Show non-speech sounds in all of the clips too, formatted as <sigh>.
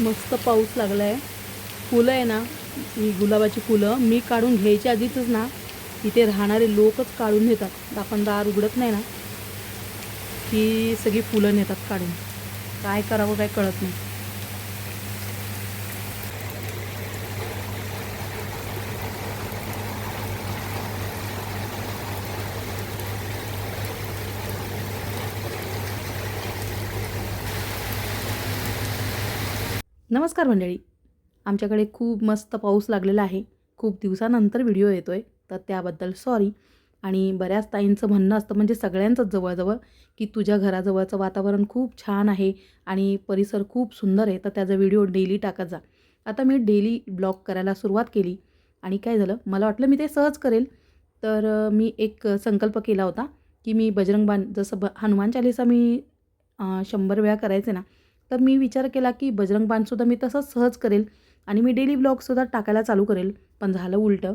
मस्त पाऊस लागला आहे फुलं आहे ना ही गुलाबाची फुलं मी काढून घ्यायच्या आधीच ना इथे राहणारे लोकच काढून नेतात. आपण दार उघडत नाही ना की सगळी फुलं नेतात काढून. काय करावं काय कळत नाही. नमस्कार मंडळी. आमच्याकडे खूप मस्त पाऊस लागलेला आहे. खूप दिवसानंतर व्हिडिओ येतो आहे तर त्याबद्दल सॉरी आणि बऱ्याच ताईंचं म्हणणं असतं म्हणजे सगळ्यांचंच जवळजवळ की तुझ्या घराजवळचं वातावरण खूप छान आहे आणि परिसर खूप सुंदर आहे तर त्याचा व्हिडिओ डेली टाकत जा. आता मी डेली ब्लॉग करायला सुरुवात केली आणि काय झालं मला वाटलं मी ते सहज करेल तर मी एक संकल्प केला होता की मी बजरंगबाण जसं ब हनुमान चालिसा मी शंभर वेळा करायचे ना तर मी विचार केला की बजरंग बाणसुद्धा मी तसंच सहज करेल आणि मी डेली ब्लॉगसुद्धा टाकायला चालू करेल. पण झालं उलटं.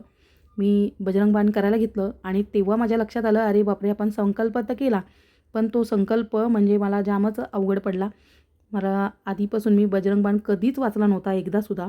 मी बजरंग बाण करायला घेतलं आणि तेव्हा माझ्या लक्षात आलं अरे बापरे आपण संकल्प तर केला पण तो संकल्प म्हणजे मला जामच अवघड पडला. मला आधीपासून मी बजरंग बाण कधीच वाचला नव्हता एकदासुद्धा.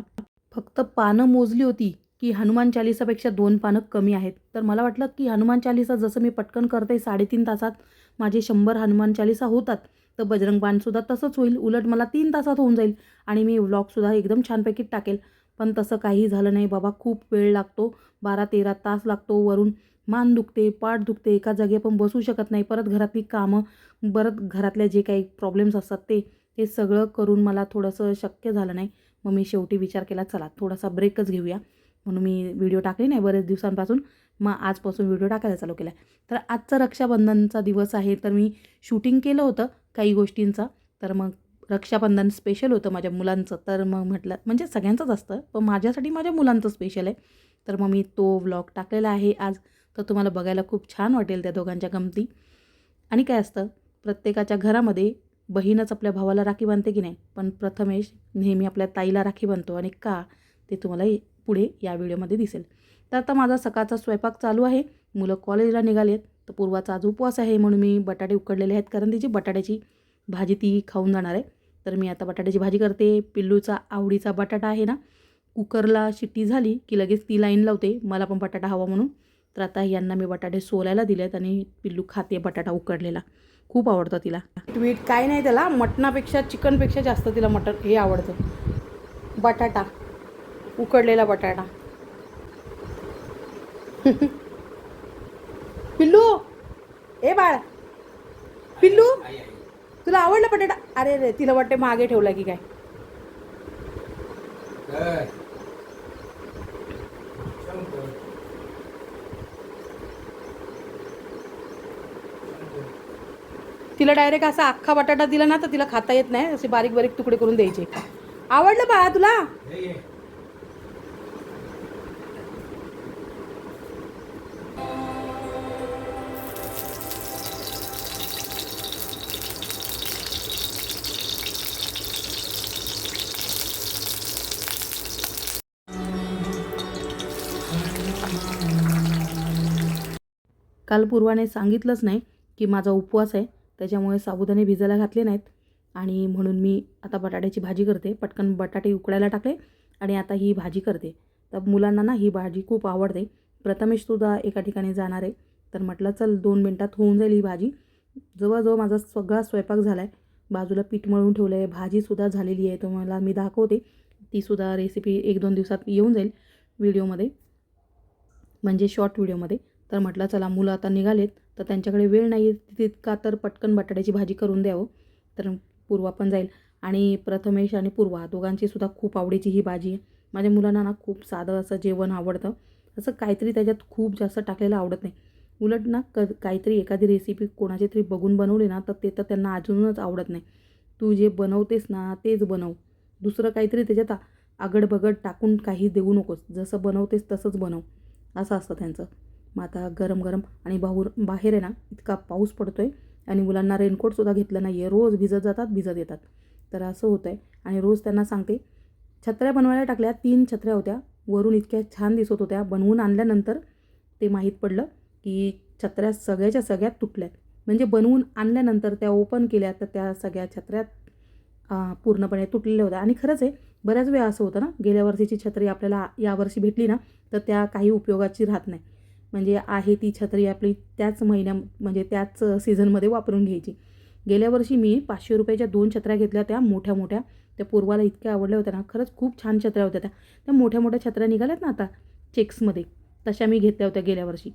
फक्त पानं मोजली होती की हनुमान चालिसापेक्षा दोन पानं कमी आहेत. तर मला वाटलं की हनुमान चालिसा जसं मी पटकन करते साडेतीन तासात माझे शंभर हनुमान चालिसा होतात. तर बजरंग बाणसुद्धा तसंच होईल. उलट मला तीन तासात होऊन जाईल आणि मी व्लॉगसुद्धा एकदम छानपैकी टाकेल. पण तसं काही झालं नाही. बाबा खूप वेळ लागतो. बारा तेरा तास लागतो. वरून मान दुखते पाठ दुखते. एका जागी आपण बसू शकत नाही. परत घरातली कामं परत घरातल्या जे काही प्रॉब्लेम्स असतात ते हे सगळं करून मला थोडंसं शक्य झालं नाही. मग मी शेवटी विचार केला चला थोडासा ब्रेकच घेऊया. म्हणून मी व्हिडिओ टाकले नाही बरेच दिवसांपासून. मग आजपासून व्हिडिओ टाकायला चालू केला तर आजचा रक्षाबंधनचा दिवस आहे. तर मी शूटिंग केलं होतं. काही गोष्टींचा. तर मग रक्षाबंधन स्पेशल होतं माझ्या मुलांचं. तर मग म्हटलं म्हणजे सगळ्यांचंच असतं पण माझ्यासाठी माझ्या मुलांचं स्पेशल आहे. तर मग मी तो व्लॉग टाकलेला आहे आज. तर तुम्हाला बघायला खूप छान वाटेल त्या दोघांच्या गमती. आणि काय असतं प्रत्येकाच्या घरामध्ये बहीणच आपल्या भावाला राखी बांधते की नाही? पण प्रथमेश नेहमी आपल्या ताईला राखी बांधतो. आणि का? ते तुम्हाला पुढे या व्हिडिओमध्ये दिसेल. तर आता माझा सकाळचा स्वयंपाक चालू आहे. मुलं कॉलेजला निघालेत. तर पूर्वाचा आज उपवास आहे म्हणून मी बटाटे उकडलेले आहेत. कारण तिची बटाट्याची भाजी ती खाऊन जाणार आहे. तर मी आता बटाट्याची भाजी करते. पिल्लूचा आवडीचा बटाटा आहे ना कुकरला शिट्टी झाली की लगेच ती लाईन लावते. मला पण बटाटा हवा म्हणून. तर आता यांना मी बटाटे सोलायला दिले आहेत आणि पिल्लू खाते बटाटा उकडलेला. खूप आवडतं तिला. ट्वीट काय नाही त्याला. मटणापेक्षा चिकनपेक्षा जास्त तिला मटण हे आवडतं. बटाटा. उकडलेला बटाटा. <laughs> पिल्लू! ए बाळ! पिल्लू! तुला आवडला बटाटा? अरे रे तिला वाटते मागे ठेवला की काय? तिला डायरेक्ट असा अख्खा बटाटा दिला ना तर तिला खाता येत नाही. असे बारीक बारीक तुकडे करून द्यायचे. आवडलं बाळा तुला? काल पूर्वाने सांगितलंच नाही की माझा उपवास आहे त्याच्यामुळे साबुदाणे भिजायला घातले नाहीत. आणि म्हणून मी आता बटाट्याची भाजी करते. पटकन बटाटे उकडायला टाकले आणि आता ही भाजी करते. तर मुलांना ना ही भाजी खूप आवडते. प्रथमेशसुद्धा एका ठिकाणी जाणार आहे. तर म्हटलं चल दोन मिनटात होऊन जाईल ही भाजी. जवळजवळ माझा सगळा स्वयंपाक झाला आहे बाजूला पीठ मळून ठेवलं आहे भाजीसुद्धा झालेली आहे. तुम्हाला मी दाखवते. तीसुद्धा रेसिपी एक दोन दिवसात येऊन जाईल व्हिडिओमध्ये म्हणजे शॉर्ट व्हिडिओमध्ये तर म्हटलं चला मुलं आता निघालेत तर त्यांच्याकडे वेळ नाही आहे तितका तर पटकन बटाट्याची भाजी करून द्यावं हो. तर पूर्वा पण जाईल. आणि प्रथमेश आणि पूर्वा दोघांची सुद्धा खूप आवडीची ही भाजी आहे. माझ्या मुलांना ना खूप साधं असं जेवण आवडतं. असं काहीतरी त्याच्यात खूप जास्त टाकलेलं आवडत नाही. उलट ना क काहीतरी एखादी रेसिपी कोणाची तरी बघून बनवली ना तर ते तर त्यांना अजूनच आवडत नाही. तू जे बनवतेस ना तेच बनव. दुसरं काहीतरी त्याच्यात आगडबगड टाकून काही देऊ नकोस. जसं बनवतेस तसंच बनव. असं असतं त्यांचं. मग आता गरम गरम आणि बाहूर बाहेर आहे ना इतका पाऊस पडतो आहे आणि मुलांना रेनकोटसुद्धा घेतलं नाही आहे रोज भिजत जातात भिजत येतात. तर असं होतं आहे आणि रोज त्यांना सांगते छत्र्या बनवायला टाकल्या तीन छत्र्या होत्या. वरून इतक्या छान दिसत होत्या. बनवून आणल्यानंतर ते माहीत पडलं की छत्र्या सगळ्याच्या सगळ्यात तुटल्यात. म्हणजे बनवून आणल्यानंतर त्या ओपन केल्या तर त्या सगळ्या छत्र्यात पूर्णपणे तुटलेल्या होत्या. आणि खरंच आहे बऱ्याच वेळा असं होतं ना गेल्या वर्षीची छत्री आपल्याला यावर्षी भेटली ना तर त्या काही उपयोगाची राहत नाही. म्हणजे आहे ती छत्री आपली त्याच महिन्या म्हणजे त्याच सीझनमध्ये वापरून घ्यायची. गेल्या वर्षी मी पाचशे रुपयाच्या दोन छत्र्या घेतल्या त्या मोठ्या मोठ्या. त्या पूर्वाला इतक्या आवडल्या होत्या ना खरंच खूप छान छत्र्या होत्या त्या. त्या मोठ्या मोठ्या छत्र्या निघाल्यात ना आता चेक्समध्ये तशा मी घेतल्या होत्या गेल्या वर्षी.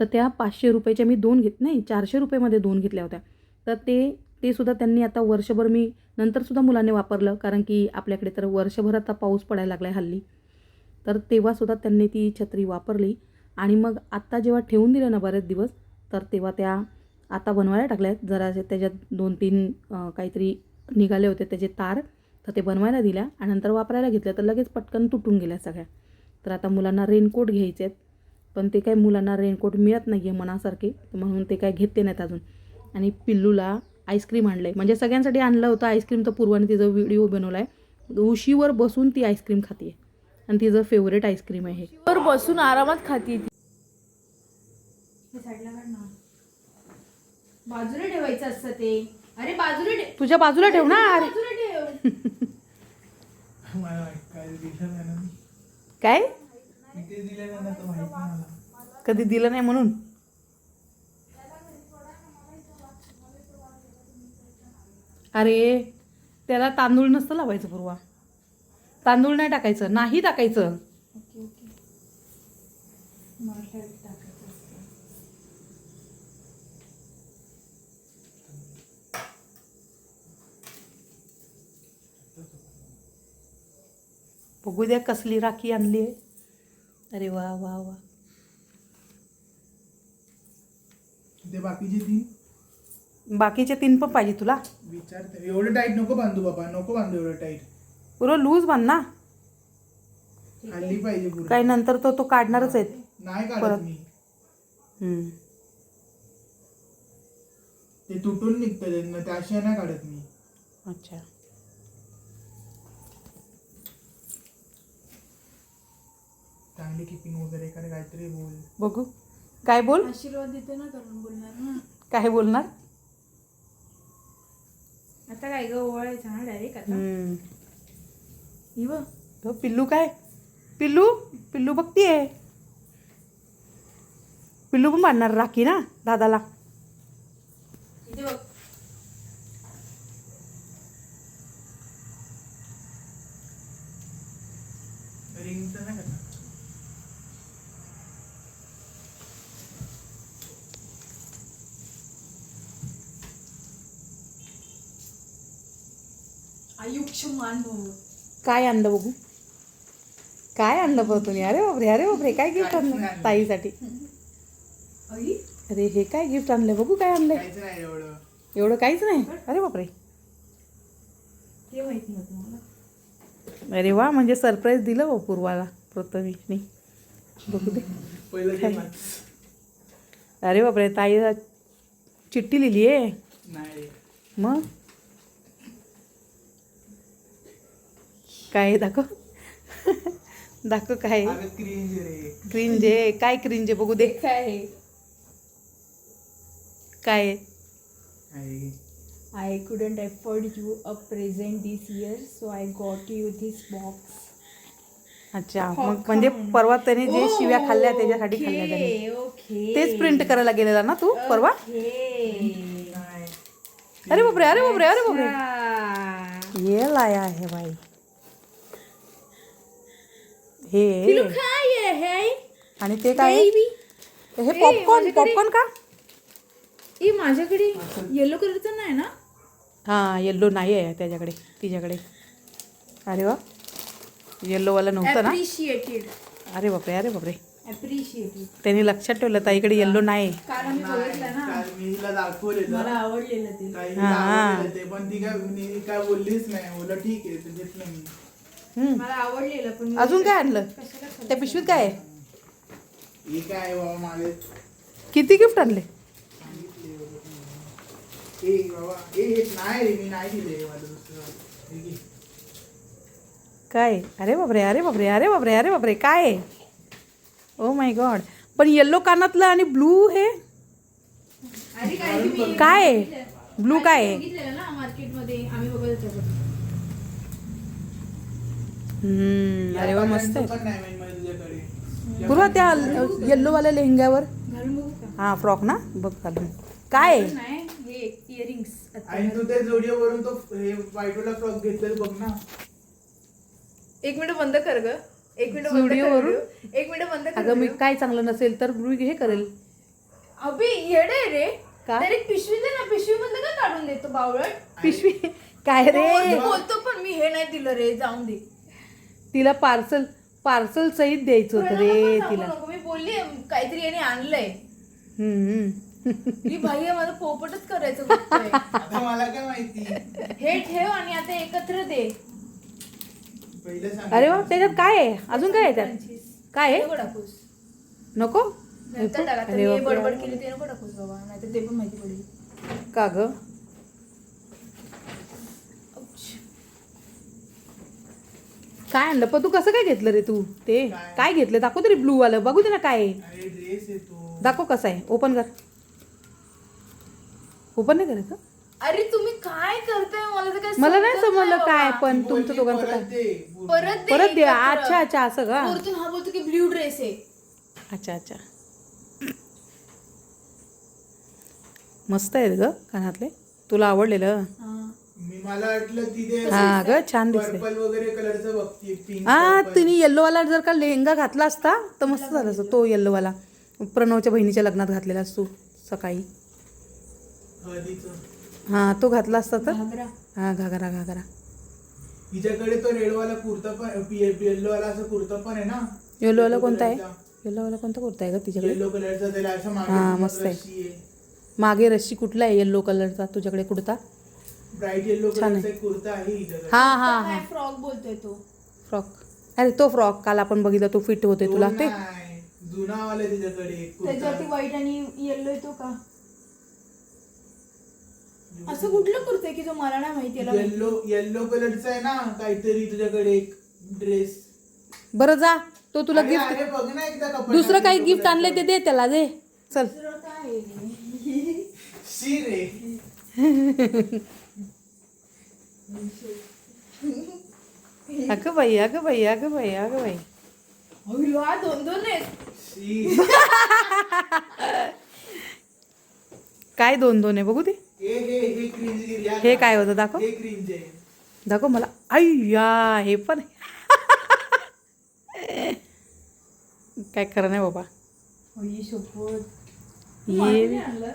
तर त्या पाचशे रुपयाच्या मी दोन घेत नाही चारशे रुपयामध्ये दोन घेतल्या होत्या. तर ते ते सुद्धा त्यांनी आता वर्षभर मी नंतरसुद्धा मुलांनी वापरलं कारण की आपल्याकडे तर वर्षभर आता पाऊस पडायला लागला आहे हल्ली. तर तेव्हासुद्धा त्यांनी ती छत्री वापरली. आणि मग आत्ता जेव्हा ठेवून दिलं ना बरेच दिवस तर तेव्हा त्या आता बनवायला टाकल्यात. जरा त्याच्यात दोन तीन काहीतरी निघाले होते त्याचे तार तर ते बनवायला दिल्या आणि नंतर वापरायला घेतल्या तर लगेच पटकन तुटून गेल्या सगळ्या. तर आता मुलांना रेनकोट घ्यायचे आहेत पण ते काही मुलांना रेनकोट मिळत नाही आहे मनासारखे म्हणून ते काय घेतले नाहीत अजून. आणि पिल्लूला आईस्क्रीम आणलं आहे म्हणजे सगळ्यांसाठी आणलं होतं आईस्क्रीम तर पूर्वाने तिचा व्हिडिओ बनवला आहे उशीवर बसून ती आईस्क्रीम खाते आणि तिचं फेवरेट आईस्क्रीम आहे हे. बसून आरामात खाती बाजूला ठेवायचं असतं ते. अरे बाजूला ठेव तुझ्या बाजूला ठेव ना अरे बाजूला ठेव. मला काय दिलं नाही ना काय? मी ते दिलं नाही ना तर माहीत नाही मला. कधी दिलं नाही म्हणून? अरे त्याला तांदूळ नसतं लावायचं पूर्वा. तांदूळ नाही टाकायचं नाही टाकायचं. बघू द्या कसली राखी आणली आहे. अरे वा वा वा. ते बाकीचे तीन बाकीचे तीन पण पाहिजे तुला. विचारते. एवढं टाईट नको बांधू बाबा नको बांधू एवढं टाईट पुरं लूज बांध ना. पाहिजे काही नंतर तो तो काढणारच आहेत. नाही परत. मी. हम्म. ते तुटून निघतं त्यांना त्याशिवाय नाही काढत मी. अच्छा. चांगली किपिंग वगैरे करे काहीतरी बोल. बघू. काय बोल? आशीर्वाद देतो ना करून बोलणार ना. काय बोलणार? आता काय ग ओवाळायचं ना डायरेक्ट आता. हम्म. बघ. तो पिल्लू काय? पिल्लू? पिल्लू बघतीये? पिल्लू पण बांधणार राखी ना दादाला. इथे बघ. नाही करणार काय आणलं बघू? काय आणलं बघ तुम्ही? अरे बापरे अरे बापरे काय गिफ्ट आणलं? ताईसाठी. अरे हे काय गिफ्ट आणलं बघू काय आणलंय. काहीच नाही एवढं. एवढं काहीच नाही? अरे बापरे. ते माहीत नव्हतं मला. अरे वा म्हणजे सरप्राईज दिलं हो पूर्वाला प्रथमेशनी बघू दे. अरे बापरे ताईला चिठ्ठी लिहिली आहे? नाही. मग? काय आहे? दाखव. दाखव काय क्रिंज आहे काय क्रिंज आहे? बघू दे. काय आहे? काय. I couldn't afford you a present this year, so I got you this box. अच्छा. मग म्हणजे परवा त्याने जे शिव्या खाल्ल्या त्याच्यासाठी खाल्ल्या त्याने. ओके तेच प्रिंट करायला गेलेला ना तू परवा? अरे बापरे अरे बापरे अरे बापरे. ये लाया आहे बाई हे. काय आहे आणि ते काय? हे पॉपकॉर्न पॉपकॉर्न का? ए माझ्याकडे येलो कलरचा नाही ना? हा येल्लो नाही आहे त्याच्याकडे तिच्याकडे. अरे वा. येल्लोवाला नव्हतं ना? अप्रिशिएटेड अरे बापरे अरे बापरे. अप्रिशिएटेड त्यांनी लक्षात ठेवलं ताईकडे येल्लो नाही. आवडलेलं ते. पण ती काय बोललीच नाही. बोललं ठीक आहे. मला आवडलेलं पण मी अजून काय आणलं? त्या पिशवीत काय आहे? हे काय बाबा मागे किती गिफ्ट आणले? ए बाबा ए हे नाही रे मी नाही दिले मला दुसरं हे घे. काय? अरे बापरे अरे बापरे अरे बापरे अरे बापरे काय आहे? ओ माय गॉड पण येल्लो कानातलं आणि ब्लू हे? काय तुम्ही काय आहे? ब्लू काय आहे? बघितलेलं ना मार्केटमध्ये आम्ही बघत होतो. हम्म, अरे वा मस्त पूर्वा त्या येल्लोवाल्या लेहंग्यावर? घालून बघू का? हा फ्रॉक ना? बघ घालून. काय हे वरून तो हे फ्रॉक घेतलेला बघ ना. एक मिनिट बंद कर ग. एक मिनिट बंद video. एक मिनिट बंद कर अगं मी. काय चांगलं नसेल तर मी हे करेल. अभि येडे रे. का? डायरेक्ट पिशवी दे ना पिशवी मधलं का काढून देतो बावळट. पिशवी? काय रे? बोलतो पण मी हे नाही दिलं रे जाऊन दे. तिला पार्सल पार्सल सहित द्यायचं होतं रे तिला. नको. मी बोलली काहीतरी याने आणलंय. हम्म, हम्म. मी भाई आहे, माझं पोपटच करायचं. आता मला काय माहिती? हे ठेव आणि आता एकत्र दे. पहिलं सांग. अरे वा त्याच्यात काय आहे? अजून काय आहे त्यात. काय आहे? नको टाकूस नको? नंतर टाका हे. बडबड केली ते नको टाकूस बाबा. नाहीतर ते पण माहिती पडेल. का ग? काय आणलं? पण तू कसं काय घेतलं रे तू? ते काय? घेतलं? दाखव तरी ब्लू वालं. बघू दे ना काय आहे. अरे ड्रेस येतो दाखव कसं आहे. ओपन कर. ओपन नाही करायचं? अरे तुम्ही काय करताय? मला तर काय मला नाही समजत समजलं काय. पण ती तुमचं दोघांचं परत काय. परत दे परत दे. एकत्र. अच्छा अच्छा असं का? वरतून हा बोलतो की ब्ल्यू ड्रेस आहे. अच्छा अच्छा. मस्त आहेत ग कानातले. तुला आवडलेलं? मी मला वाटलं तिथे हा ग छान दिसले पर्पल वगैरे कलरचं बघते पिंक हा तिने येल्लोवाला जर का लेहंगा घातला असता तर मस्त झालं असतं तो येल्लोवाला प्रणवच्या बहिणीच्या लग्नात घातलेला असतो सकाळी. हळदीचं हा तो घातला असता तर? घागरा. हा घागरा घागरा. हिच्याकडे तो रेडवाला कुर्ता पण येल्लो वाला असं कुर्ता पण आहे ना? येल्लोवाला कोणता आहे? येल्लोवाला कोणता कुर्ता आहे का तिच्याकडे? येल्लो कलरचा त्याला असं हा, मस्त आहे. रस्सी आहे. मागे रशी कुठला आहे येल्लो कलरचा तुझ्याकडे कुर्ता ब्राईट येल्लो छान आहे. कलरचा एक कुर्ता आहे हिच्याकडे हा हा हा काय फ्रॉक बोलतोय तो? फ्रॉक. अरे तो फ्रॉक. काल आपण बघितला तो फिट होते तुला. तो नाही, जुना वाला तिच्याकडे एक त्याच्यावरती व्हाईट आणि येल्लो येतो का? असं कुठलं कुर्तं की जो मला नाही माहिती याला माहिती. येल्लो येल्लो कलरचा आहे ना काहीतरी तुझ्याकडे एक ड्रेस बरं जा. तो तुला गिफ्ट अरे बघ ना एकदा कपडा दुसरं काही गिफ्ट आणले ते दे त्याला दे. चल. दुसरं काय आहे? रे? शी रे. <laughs> अगं बाई अगं बाई अगं बाई अगं बाई. दोन दोन काय दोन दोन आहे बघू दे. हे हे हे हे? काय होतं दाखव. दाखव मला. अय्या हे पण काय खरं नाही बाबा. ये आणलं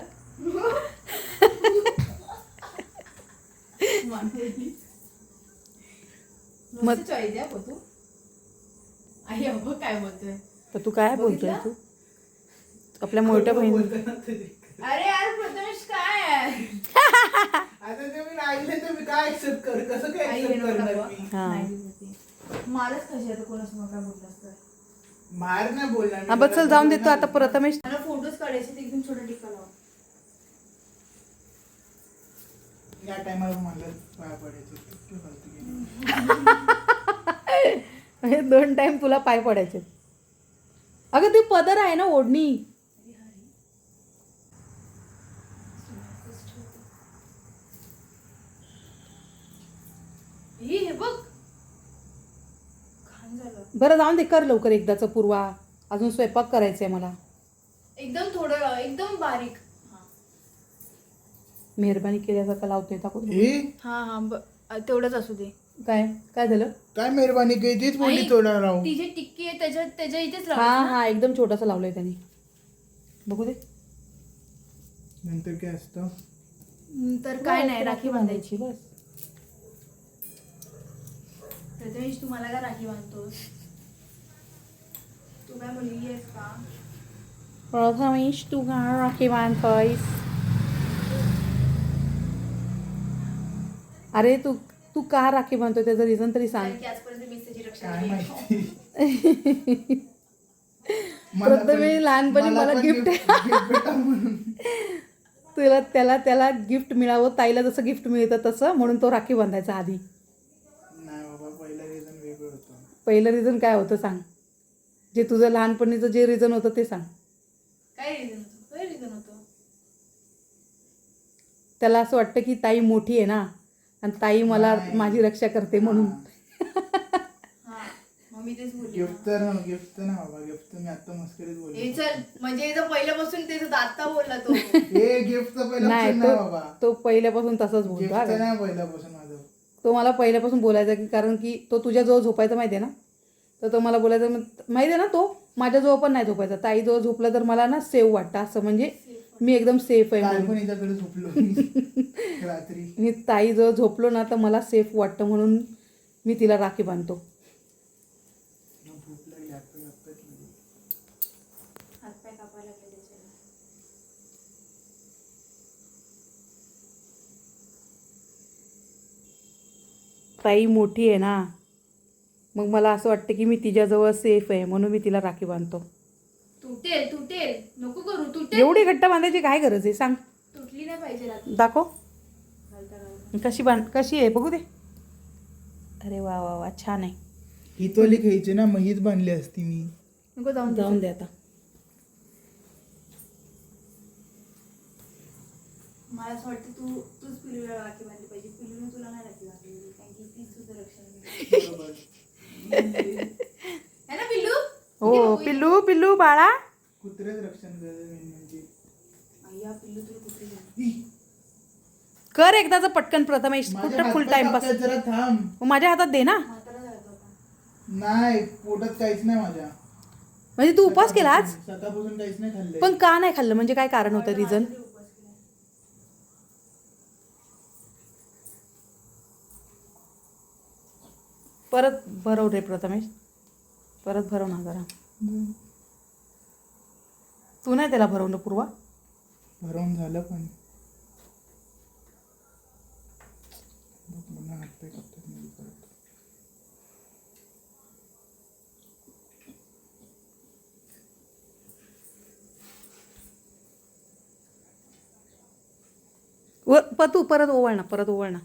मग- मस्त चॉईस आहे तू. आई अगं काय बोलतोय? तर तू काय बोलतोय तू? आपल्या मोठ्या बहिणी तरी. अरे यार प्रथमेश काय आहे? आता ते मी राहिले तर मी काय ऍक्सेप्ट कर कसं काय ऍक्सेप्ट करणार दाखवा. मी? नाही बोलते. मलाच कशी आता बोललं असतं बाहेर नाही बोलणार मी. हा बस चल जाऊन देतो आता प्रथमेश. मला फोटोज काढायचे ते एकदम छोटा टिक्का लावा या टायमाला पाया पडायचं. हे दोन टाइम तुला पाय पडायचे. अगं ती पदर आहे ना ओढणी. बघ. घाण झालं. बरं जाऊन दे कर लवकर एकदाचं पूर्वा. अजून स्वयंपाक करायचंय मला. एकदम थोडं एकदम बारीक. मेहरबानी केल्यासारखं लावतोय दाखव हे हा हा ब- तेवढंच असू दे. काय? काय झालं? काय मेहरबानी केली तीच बोलली थोडा राहू ती जी टिक्की आहे त्याच्या त्याच्या इथेच हा लाव. हा एकदम छोटासा लावलाय त्याने. बघू दे. नंतर काय असतं? तर काय नाही राखी बांधायची बस. प्रथमेश तू मला का राखी बांधतोस? तू काय मुलगी आहेस का? प्रथमेश तू का राखी बांधतोयस? अरे तू तू का राखी बांधतोय? त्याचं रिझन तरी सांग. कारण की आजपर्यंत मीच त्याची रक्षा काय केली. आहे. माहिती मला पण- प्रथमेश लहानपणी मला पण gift- gift भेटा म्हणून. तुला त्याला त्याला गिफ्ट मिळावं ताईला जसं गिफ्ट मिळतं तसं म्हणून तो राखी बांधायचा आधी. नाही बाबा पहिला रिझन वेगळं होतं. पहिलं रिझन काय होतं सांग. जे तुझं लहानपणीचं जे रिझन होतं ते सांग. काय रिझन होतं? काय रिझन होतं? त्याला असं वाटतं की ताई मोठी आहे ना. आणि ताई मला. माझी रक्षा करते म्हणून. हा. गिफ्ट तर गिफ्ट ना बाबा गिफ्ट मी आता मस्करीत हे बोललो चल म्हणजे इथं पहिल्यापासून तेच आता बोलला तो. हे गिफ्ट पहिला नाही तो बाबा. तो पहिल्यापासून तसंच बोलतो हा? नाही पहिल्यापासून माझं. तो मला पहिल्यापासून बोलायचा की कारण की तो तुझ्याजवळ झोपायचा माहिती आहे ना? तर तो मला बोलायचा माहिती आहे ना तो? माझ्याजवळ पण नाही झोपायचा. ताईजवळ झोपला तर मला ना सेफ वाटतं असं म्हणजे मी एकदम सेफ आहे काल म्हणून. पण हिच्याकडे झोपलो <laughs> मी रात्री मी ताईजवळ झोपलो ना तर मला सेफ वाटतं म्हणून मी तिला राखी बांधतो भूक लागली हातपाय कापतायत माझे. हातपाय कापायला लागले त्याच्याने. ताई मोठी आहे ना मग मला असं वाटतं की मी तिच्याजवळ सेफ आहे म्हणून मी तिला राखी बांधतो तुटेल तुटेल. नको करू तुटेल. एवढी घट्ट बांधायची काय गरज आहे? सांग. तुटली नाही पाहिजे रात्री दाखव. कशी बांध कशी आहे? बघू दे. अरे वा वा वा छान आहे. ही तोली घ्यायची ना मग हीच बांधली असती मी. नको जाऊन दे. जाऊन दे आता. मला असं वाटतं तू तूच पिलूला राखी बांधली पाहिजे. पिलूने तुला नाही राखी बांधली कारण की तीच तुझं रक्षण है ना पिल्लू हो पिल्लू पिल्लू बाळा. कुत्रेच रक्षण म्हणजे. अय्या पिल्लू तुला कुठे घेऊन कर एकदाचा पटकन प्रथमेश कुठं फुल टाइमपास कापतायत, जरा थांब. मग माझ्या हातात दे ना. म्हातारा जातो आता. नाही पोटात काहीच नाही माझ्या. म्हणजे तू उपास केला आज? सकाळपासून काहीच नाही खाल्लंय. पण का नाही खाल्लं? म्हणजे काय कारण होतं रिझन तरी उपवास केला. परत भरव रे प्रथमेश. परत भरव ना जरा. तू नाही त्याला भरवलं पूर्वा? भरवून झालं पण. बघ, मला हातपाय कापतात माझे परत. व प तू परत ओवळ ना परत ओवळ ना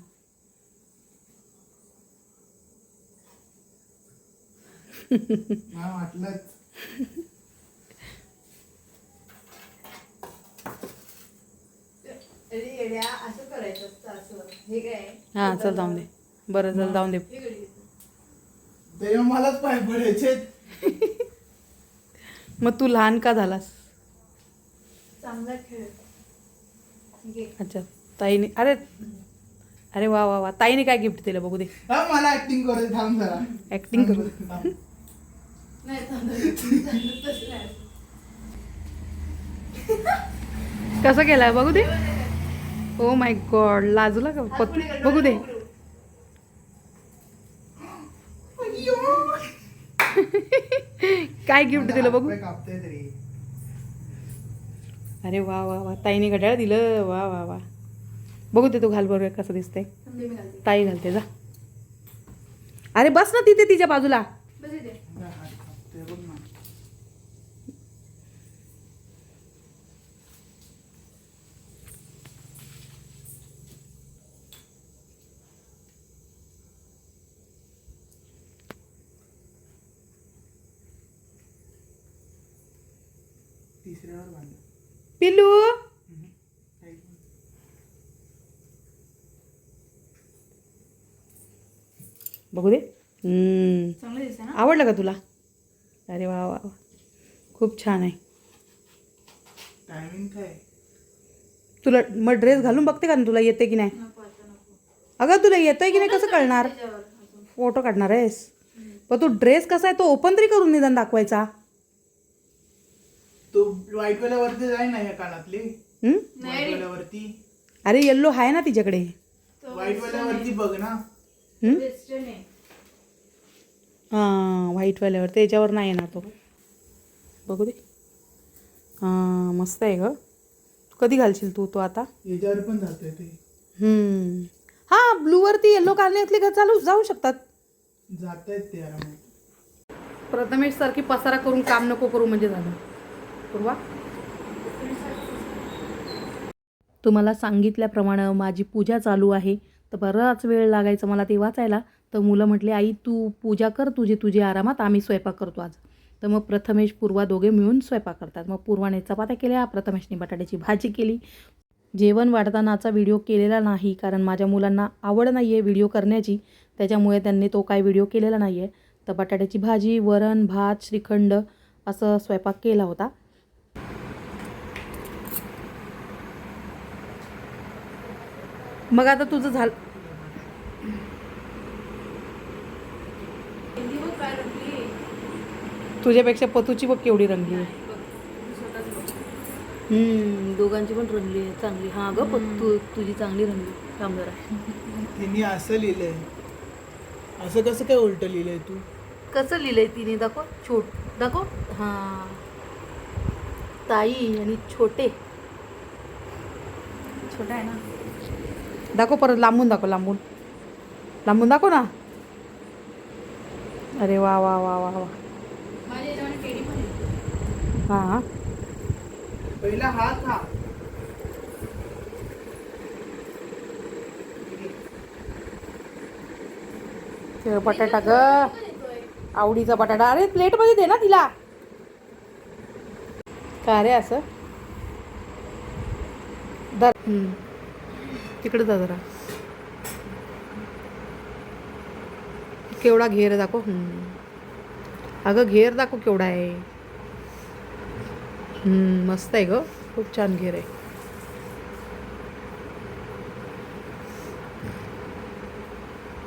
मला वाटलंच. अरे येड्या असं करायचं असतं असं. हे काय हां चल जाऊन दे. बरं चल जाऊन दे. हे. तेव्हा मलाच पाय पडायचे <laughs> मग तू लहान का झालास? चांगला खेळ. घे. अच्छा ताईने अरे अरे वा वा वा. ताईने काय गिफ्ट दिलं बघू दे. हा मला ऍक्टिंग थांब जरा. ऍक्टिंग करू. थांब. नाही चांगलं तसं नाही. <laughs> कसं केलाय बघू दे. ओ माय गॉड लाजूला का हात पतू पुढे कर, बघू दे. काय गिफ्ट दिलं बघू? अरे वा वा वा. ताईने घड्याळ दिलं. वा वा वा. बघू दे तू घाल बरोबर कसं दिसतंय. ताई घालते जा. अरे बस ना तिथे तिच्या बाजूला बस इथे माझा हात कापतोय बघ ना तिसऱ्यावर. बघू दे. चांगलं आवडलं का तुला? अरे वा वा वा. खूप छान आहे. टायमिंग काय? तुला मग ड्रेस घालून बघते का ना तुला येते की नाही? अगं तुला येतंय की नाही? कसं कळणार. फोटो काढणार आहेस. पण तू ड्रेस कसा आहे? तो ओपन तरी करून निदान दाखवायचा. तो व्हाईट वाल्यावरती जाय ना कानातली? व्हाईट वाल्यावरती अरे येल्लो आहे ना तिच्याकडे. तो व्हाईट वाल्यावरती बघ ना. हम्म? वेस्टर्न आहे. हां व्हाईटवाल्यावर त्याच्यावर नाही येणार तो. बघू दे. हां मस्त आहे ग. कधी घालशील तू तो आता? याच्यावर पण जातोय ते. हम्म. हां ब्लूवरती येल्लो घालण्यातली का चालू जाऊ शकतात. जात आहेत ते आरामात. प्रथमेश सारखी पसारा करून काम नको करू म्हणजे झालं. पूर्वा. तुम्हाला सांगितल्याप्रमाणे माझी पूजा चालू आहे. तर बराच वेळ लागायचा मला ते वाचायला. तर मुलं म्हटले आई तू पूजा कर तुझी तुझी आरामात. आम्ही स्वयंपाक करतो आज. तर मग प्रथमेश पूर्वा दोघे मिळून स्वयंपाक करतात. मग पूर्वाने चपात्या केल्या प्रथमेशने बटाट्याची भाजी केली. जेवण वाढतानाचा व्हिडिओ केलेला नाही कारण माझ्या मुलांना आवड नाही आहे व्हिडिओ करण्याची. त्याच्यामुळे त्यांनी तो काय व्हिडिओ केलेला नाही आहे तर बटाट्याची भाजी वरण भात श्रीखंड असं स्वयंपाक केला होता. मग आता तुझं झालं तुझ्यापेक्षा पतूची बघ केवढी रंगली आहे. दोघांची पण रंगली आहे चांगली. हां ग पत्तू तुझी चांगली रंगली जरा तिने असं लिहिलंय. असं कसं काय उलट लिहिलंय तू? कसं लिहिलंय तिने? दाखव. छोट दाखव. हां. ताई आणि छोटे. छोटा आहे ना? दाखव परत लांबून दाखव लांबून. लांबून दाखव ना. अरे वा वा वा वा वा. हां हां. पहिला हा. खा ते बटाटा ग. आवडीचा बटाटा. अरे प्लेटमध्ये दे ना तिला. का रे असं? दर. तिकडे जा जरा. केवढा घेर दाखव. अगं घेर दाखव केवढा आहे. मस्त आहे ग. खूप छान घेर आहे.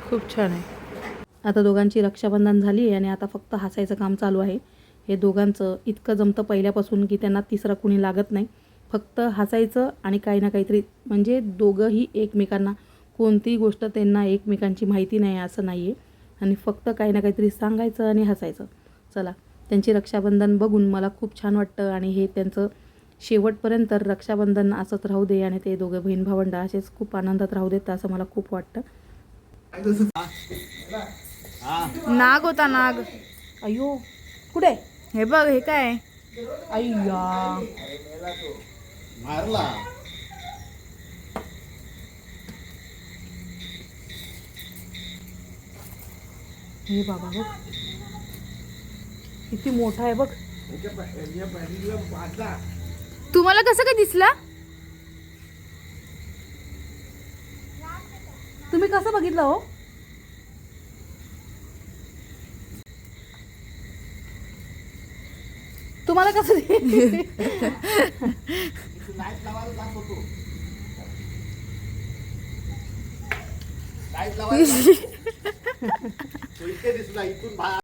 खूप छान आहे. आता दोघांची रक्षाबंधन झाली आहे आणि आता फक्त हसायचं काम चालू आहे. हे दोघांचं इतकं जमतं पहिल्यापासून की त्यांना तिसरं कुणी लागत नाही. फक्त हसायचं आणि काही ना काहीतरी म्हणजे दोघंही एकमेकांना कोणतीही गोष्ट त्यांना एकमेकांची माहिती नाही असं नाही आहे आणि फक्त काही ना काहीतरी सांगायचं आणि हसायचं. चला त्यांची रक्षाबंधन बघून मला खूप छान वाटतं आणि हे त्यांचं शेवटपर्यंत रक्षाबंधन असंच राहू दे आणि ते दोघं बहीण भावंड असेच खूप आनंदात राहू देत असं मला खूप वाटतं. नाग होता नाग. अयो कुठे? हे बघ हे काय? अय्या. मारला. हे बाबा बघ. किती मोठा आहे बघ. तुम्हाला कसं काय दिसला? तुम्ही कसं बघितलं हो? तुम्हाला कसं <laughs> लाइट लावायला जात होतो लाइट लावायला. <laughs> तो इथे दिसला इथून बाहेर